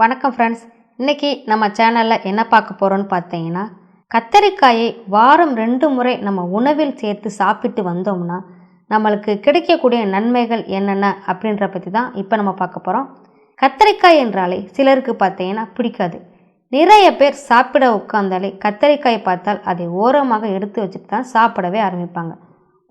வணக்கம் ஃப்ரெண்ட்ஸ் இன்றைக்கி நம்ம சேனலில் என்ன பார்க்க போகிறோன்னு பார்த்தீங்கன்னா கத்தரிக்காயை வாரம் ரெண்டு முறை நம்ம உணவில் சேர்த்து சாப்பிட்டு வந்தோம்னா நம்மளுக்கு கிடைக்கக்கூடிய நன்மைகள் என்னென்ன அப்படின்ற பற்றி தான் இப்போ நம்ம பார்க்க போகிறோம் கத்தரிக்காய் என்றாலே சிலருக்கு பார்த்தீங்கன்னா பிடிக்காது. நிறைய பேர் சாப்பிட உட்கார்ந்தாலே கத்தரிக்காய் பார்த்தால் அதை ஓரமாக எடுத்து வச்சுட்டு தான் சாப்பிடவே ஆரம்பிப்பாங்க.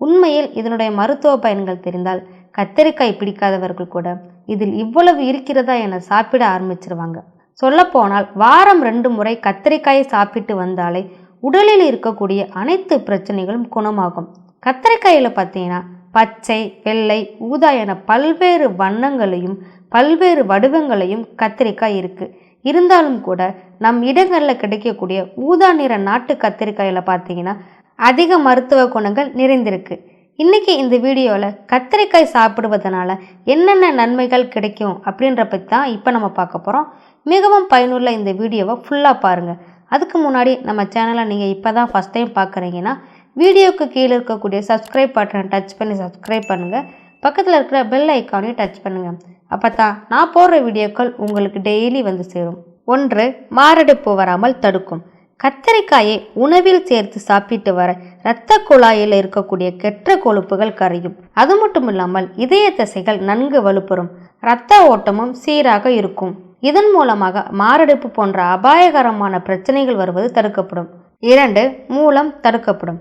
உண்மையில் இதனுடைய மருத்துவ பயன்கள் தெரிந்தால் கத்தரிக்காய் பிடிக்காதவர்கள் கூட இதில் இவ்வளவு இருக்கிறதா என சாப்பிட ஆரம்பிச்சிருவாங்க. சொல்லப்போனால் வாரம் ரெண்டு முறை கத்தரிக்காயை சாப்பிட்டு வந்தாலே உடலில் இருக்கக்கூடிய அனைத்து பிரச்சனைகளும் குணமாகும். கத்தரிக்காயில் பார்த்தீங்கன்னா பச்சை வெள்ளை ஊதா என பல்வேறு வண்ணங்களையும் பல்வேறு வடிவங்களையும் கத்திரிக்காய் இருக்குது இருந்தாலும் கூட நம் இடங்களில் கிடைக்கக்கூடிய ஊதா நிற நாட்டு கத்திரிக்காயில் பார்த்தீங்கன்னா அதிக மருத்துவ குணங்கள் நிறைந்திருக்கு. இன்றைக்கி இந்த வீடியோவில் கத்திரிக்காய் சாப்பிடுவதனால என்னென்ன நன்மைகள் கிடைக்கும் அப்படின்ற பற்றி தான் இப்போ நம்ம பார்க்க போகிறோம் மிகவும் பயனுள்ள இந்த வீடியோவை ஃபுல்லாக பாருங்கள் அதுக்கு முன்னாடி நம்ம சேனலை நீங்கள் இப்போ தான் ஃபஸ்ட் டைம் பார்க்குறீங்கன்னா வீடியோவுக்கு கீழே இருக்கக்கூடிய சப்ஸ்கிரைப் பட்டனை டச் பண்ணி சப்ஸ்கிரைப் பண்ணுங்கள் பக்கத்தில் இருக்கிற பெல் ஐக்கானையும் டச் பண்ணுங்கள் அப்போ தான் நான் போடுற வீடியோக்கள் உங்களுக்கு டெய்லி வந்து சேரும். ஒன்று மாரடைப்பு வராமல் தடுக்கும். கத்தரிக்காயை உணவில் சேர்த்து சாப்பிட்டு வர இரத்த குழாயில் இருக்கக்கூடிய கெட்ட கொழுப்புகள் கரையும். அது மட்டும் இல்லாமல் இதய தசைகள் நன்கு வலுப்பெறும். இரத்த ஓட்டமும் சீராக இருக்கும். இதன் மூலமாக மாரடைப்பு போன்ற அபாயகரமான பிரச்சனைகள் வருவது தடுக்கப்படும். இரண்டு மூலம் தடுக்கப்படும்.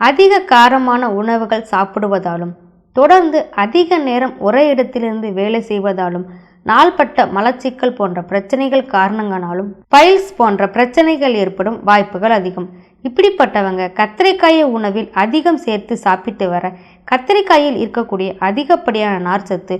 அதிக காரமான உணவுகள் சாப்பிடுவதாலும் தொடர்ந்து அதிக நேரம் ஒரே இடத்திலிருந்து வேலை செய்வதாலும் நாள்பட்ட மலச்சிக்கல் போன்ற பிரச்சனைகள் காரணங்களாலும் பைல்ஸ் போன்ற பிரச்சனைகள் ஏற்படும் வாய்ப்புகள் அதிகம். இப்படிப்பட்டவங்க கத்திரிக்காயை உணவில் அதிகம் சேர்த்து சாப்பிட்டு வர கத்திரிக்காயில் இருக்கக்கூடிய அதிகப்படியான நார்ச்சத்து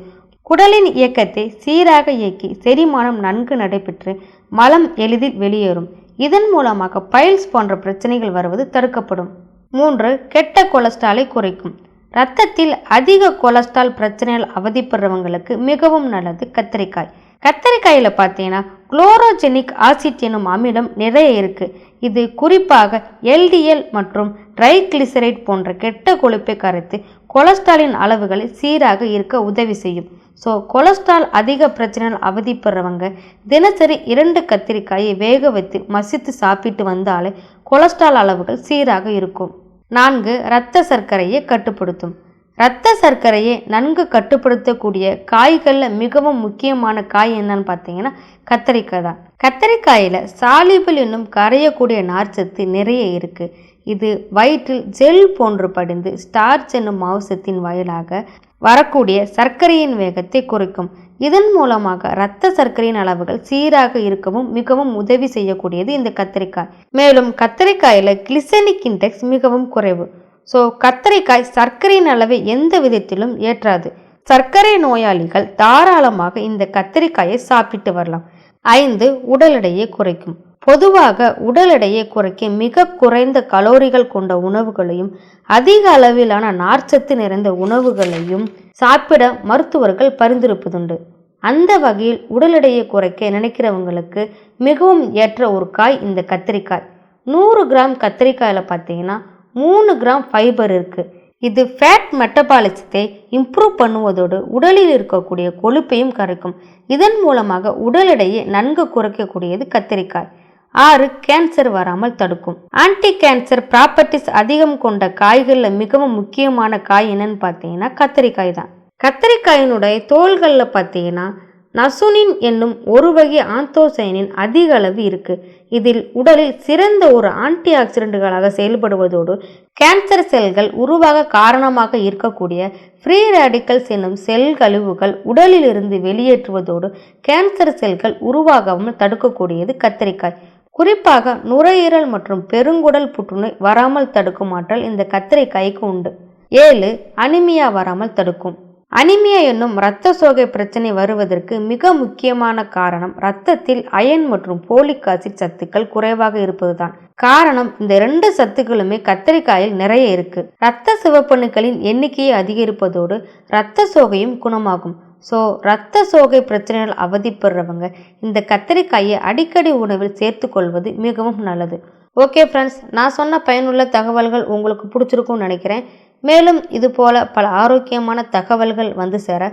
குடலின் இயக்கத்தை சீராக இயக்கி செரிமானம் நன்கு நடைபெற்று மலம் எளிதில் வெளியேறும். இதன் மூலமாக பைல்ஸ் போன்ற பிரச்சனைகள் வருவது தடுக்கப்படும். மூன்று கெட்ட கொலஸ்ட்ராலை குறைக்கும். ரத்தத்தில் அதிக கொலஸ்ட்ரால் பிரச்சனைகள் அவதிப்படுறவங்களுக்கு மிகவும் நல்லது கத்திரிக்காய். கத்திரிக்காயில் பார்த்தீங்கன்னா குளோரோஜெனிக் ஆசிட் எனும் அமிலம் நிறைய இருக்குது இது குறிப்பாக எல்டிஎல் மற்றும் ட்ரைக்ளிசரைட் போன்ற கெட்ட கொழுப்பை கரைத்து கொலஸ்ட்ராலின் அளவுகளை சீராக இருக்க உதவி செய்யும். ஸோ கொலஸ்ட்ரால் அதிக பிரச்சனைகள் அவதிப்படுறவங்க தினசரி இரண்டு கத்திரிக்காயை வேக வைத்து மசித்து சாப்பிட்டு வந்தாலே கொலஸ்ட்ரால் அளவுகள் சீராக இருக்கும். நான்கு இரத்த சர்க்கரையை கட்டுப்படுத்தும். இரத்த சர்க்கரையை நன்கு கட்டுப்படுத்தக்கூடிய காய்களில் மிகவும் முக்கியமான காய் என்னன்னு பார்த்தீங்கன்னா கத்தரிக்காய் தான். கத்தரிக்காயில் சாலிபிள் என்னும் கரையக்கூடிய நார்ச்சத்து நிறைய இருக்குது இது வயிற்றில் ஜெல் போன்று படிந்து ஸ்டார்ச் என்னும் மாவுசத்தின் வாயிலாக வரக்கூடிய சர்க்கரையின் வேகத்தை குறைக்கும். இதன் மூலமாக இரத்த சர்க்கரையின் அளவுகள் சீராக இருக்கவும் மிகவும் உதவி செய்யக்கூடியது இந்த கத்திரிக்காய். மேலும் கத்திரிக்காயில் கிளிசனிக் இன்டெக்ஸ் மிகவும் குறைவு. ஸோ கத்திரிக்காய் சர்க்கரையின் அளவை எந்த விதத்திலும் ஏற்றாது. சர்க்கரை நோயாளிகள் தாராளமாக இந்த கத்திரிக்காயை சாப்பிட்டு வரலாம். ஐந்து உடல் எடையை குறைக்கும். பொதுவாக உடல் எடையை குறைக்க மிக குறைந்த கலோரிகள் கொண்ட உணவுகளையும் அதிக அளவிலான நார்ச்சத்து நிறைந்த உணவுகளையும் சாப்பிட மருத்துவர்கள் பரிந்துரைப்பதுண்டு. அந்த வகையில் உடல் எடையை குறைக்க நினைக்கிறவங்களுக்கு மிகவும் ஏற்ற ஒரு காய் இந்த கத்திரிக்காய். நூறு கிராம் கத்திரிக்காயில் பார்த்தீங்கன்னா மூணு கிராம் ஃபைபர் இருக்குது இது ஃபேட் மெட்டபாலிசத்தை இம்ப்ரூவ் பண்ணுவதோடு உடலில் இருக்கக்கூடிய கொழுப்பையும் கரைக்கும். இதன் மூலமாக உடல் எடையை நன்கு குறைக்கக்கூடியது கத்திரிக்காய். ஆறு கேன்சர் வராமல் தடுக்கும். ஆன்டி கேன்சர் ப்ராப்பர்ட்டிஸ் அதிகம் கொண்ட காய்களில் மிகவும் முக்கியமான காய் என்னன்னு பார்த்தீங்கன்னா கத்திரிக்காய் தான். கத்திரிக்காயினுடைய தோள்களில் பார்த்தீங்கன்னா நசுனின் என்னும் ஒரு வகை ஆந்தோசைனின் அதிக அளவு இருக்கு. இதில் உடலில் சிறந்த ஒரு ஆன்டி ஆக்சிடென்ட்களாக செயல்படுவதோடு கேன்சர் செல்கள் உருவாக காரணமாக இருக்கக்கூடிய ஃப்ரீ ரேடிக்கல்ஸ் என்னும் செல் கழிவுகள் உடலில் இருந்து வெளியேற்றுவதோடு கேன்சர் செல்கள் உருவாகாமல் தடுக்கக்கூடியது கத்திரிக்காய். குறிப்பாக நுரையீரல் மற்றும் பெருங்குடல் புற்றுநோய் வராமல் தடுக்கும் ஆற்றல் இந்த கத்திரிக்காய்க்கு உண்டு. ஏழு அனிமியா வராமல் தடுக்கும். அனிமியா என்னும் இரத்த சோகை பிரச்சனை வருவதற்கு மிக முக்கியமான காரணம் இரத்தத்தில் அயன் மற்றும் போலிக் ஆசிட் சத்துக்கள் குறைவாக இருப்பதுதான். காரணம் இந்த ரெண்டு சத்துக்களுமே கத்திரிக்காயில் நிறைய இருக்கு. இரத்த சிவப்பணுக்களின் எண்ணிக்கையை அதிகரிப்பதோடு இரத்த சோகையும் குணமாகும். ஸோ இரத்த சோகை பிரச்சனைகள் அவதிப்படுறவங்க இந்த கத்திரிக்காயை அடிக்கடி உணவில் சேர்த்து கொள்வது மிகவும் நல்லது. ஓகே ஃப்ரெண்ட்ஸ் நான் சொன்ன பயனுள்ள தகவல்கள் உங்களுக்கு பிடிச்சிருக்கும்னு நினைக்கிறேன். மேலும் இது போல பல ஆரோக்கியமான தகவல்கள் வந்து சேர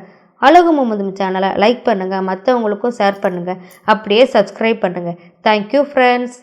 அழகு முமுதும் சேனலை லைக் பண்ணுங்கள் மற்றவங்களுக்கும் ஷேர் பண்ணுங்கள் அப்படியே சப்ஸ்கிரைப் பண்ணுங்கள் தேங்க்யூ ஃப்ரெண்ட்ஸ்